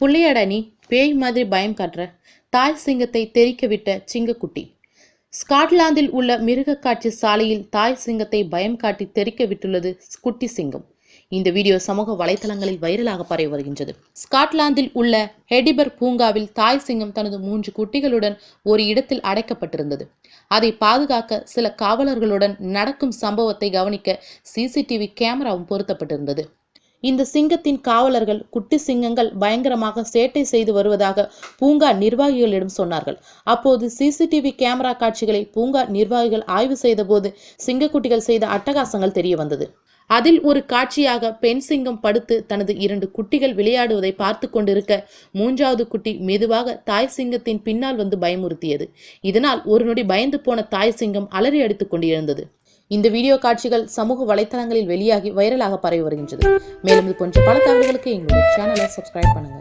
புள்ளையடா நீ பேய் மாதிரி பயம் காட்டுற. தாய் சிங்கத்தை தெரிக்க விட்ட சிங்கக்குட்டி. ஸ்காட்லாந்தில் உள்ள மிருகக்காட்சி சாலையில் தாய் சிங்கத்தை பயம் காட்டி தெறிக்க விட்டுள்ளது குட்டி சிங்கம். இந்த வீடியோ சமூக வலைதளங்களில் வைரலாக பரவி வருகின்றது. ஸ்காட்லாந்தில் உள்ள ஹெடிபர் பூங்காவில் தாய் சிங்கம் தனது மூன்று குட்டிகளுடன் ஒரு இடத்தில் அடைக்கப்பட்டிருந்தது. அதை பாதுகாக்க சில காவலர்களுடன் நடக்கும் சம்பவத்தை கவனிக்க சிசிடிவி கேமராவும் பொருத்தப்பட்டிருந்தது. இந்த சிங்கத்தின் காவலர்கள் குட்டி சிங்கங்கள் பயங்கரமாக சேட்டை செய்து வருவதாக பூங்கா நிர்வாகிகளிடம் சொன்னார்கள். அப்போது சிசிடிவி கேமரா காட்சிகளை பூங்கா நிர்வாகிகள் ஆய்வு செய்தபோது சிங்கக்குட்டிகள் செய்த அட்டகாசங்கள் தெரிய வந்தது. அதில் ஒரு காட்சியாக பெண் சிங்கம் படுத்து தனது இரண்டு குட்டிகள் விளையாடுவதை பார்த்து கொண்டிருக்க மூன்றாவது குட்டி மெதுவாக தாய் சிங்கத்தின் பின்னால் வந்து பயமுறுத்தியது. இதனால் ஒரு நொடி பயந்து போன தாய் சிங்கம் அலறி அடித்துக் கொண்டிருந்தது. இந்த வீடியோ காட்சிகள் சமூக வலைத்தளங்களில் வெளியாகி வைரலாக பரவி வருகின்றது. மேலும் இது போன்ற பல தகவல்களுக்கு எங்களுடைய சேனலை சப்ஸ்கிரைப் பண்ணுங்க.